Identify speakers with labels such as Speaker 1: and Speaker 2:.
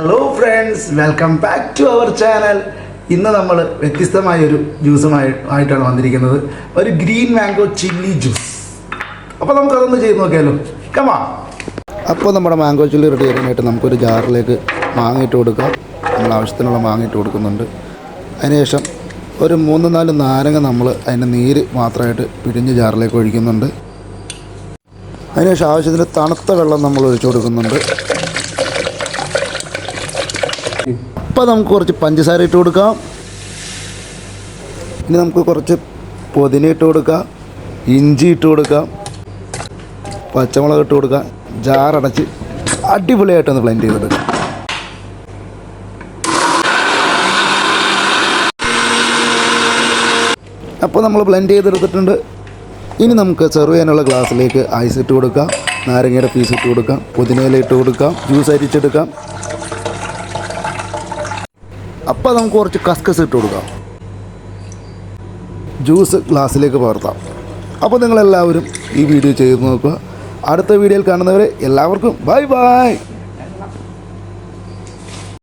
Speaker 1: Hello friends welcome back to our channel ഇന്ന് നമ്മൾ വ്യത്യസ്തമായ ഒരു ജ്യൂസുമായി ആയിട്ടാണ് വന്നിരിക്കുന്നത്. ഒരു ഗ്രീൻ മാംഗോ ചില്ലി ജ്യൂസ് അപ്പോൾ നമുക്ക് അതൊന്ന് ചെയ്ത് നോക്കിയാലോ? കമാ അപ്പോൾ നമ്മുടെ മാംഗോ ചില്ലി റെഡി ചെയ്യാനായിട്ട് നമുക്കൊരു ജാറിലേക്ക് മാങ്ങിയിട്ട് കൊടുക്കാം. നമ്മൾ ആവശ്യത്തിനുള്ള മാങ്ങിയിട്ട് കൊടുക്കുന്നുണ്ട്. അതിനുശേഷം ഒരു മൂന്ന് നാല് നാരങ്ങ നമ്മൾ അതിന്റെ നീര് മാത്രമായിട്ട് പിഴിഞ്ഞ് ജാറിലേക്ക് ഒഴിക്കുന്നുണ്ട്. അതിനുശേഷം ആവശ്യത്തിന് തണുത്ത വെള്ളം നമ്മൾ ഒഴിച്ചു കൊടുക്കുന്നുണ്ട്. അപ്പോൾ നമുക്ക് കുറച്ച് പഞ്ചസാര ഇട്ട് കൊടുക്കാം. ഇനി നമുക്ക് കുറച്ച് പുതിന ഇട്ട് കൊടുക്കാം. ഇഞ്ചി ഇട്ട് കൊടുക്കാം. പച്ചമുളക് ഇട്ട് കൊടുക്കാം. ജാറടച്ച് അടിപൊളിയായിട്ടൊന്ന് ബ്ലെൻഡ് ചെയ്തെടുക്കാം. അപ്പോൾ നമ്മൾ ബ്ലെൻഡ് ചെയ്തെടുത്തിട്ടുണ്ട്. ഇനി നമുക്ക് സെർവ് ചെയ്യാനുള്ള ഗ്ലാസ്സിലേക്ക് ഐസ് ഇട്ട് കൊടുക്കാം. നാരങ്ങയുടെ പീസ് ഇട്ട് കൊടുക്കാം. പുതിനയില ഇട്ട് കൊടുക്കാം. ജ്യൂസ് അരിച്ചെടുക്കാം. അപ്പോൾ നമുക്ക് കുറച്ച് കസ്കസ് ഇട്ട് കൊടുക്കാം. ജ്യൂസ് ഗ്ലാസ്സിലേക്ക് പകർത്താം. അപ്പോൾ നിങ്ങളെല്ലാവരും ഈ വീഡിയോ ചെയ്ത് നോക്കുക. അടുത്ത വീഡിയോയിൽ കാണുന്നവരെ എല്ലാവർക്കും ബൈ ബൈ.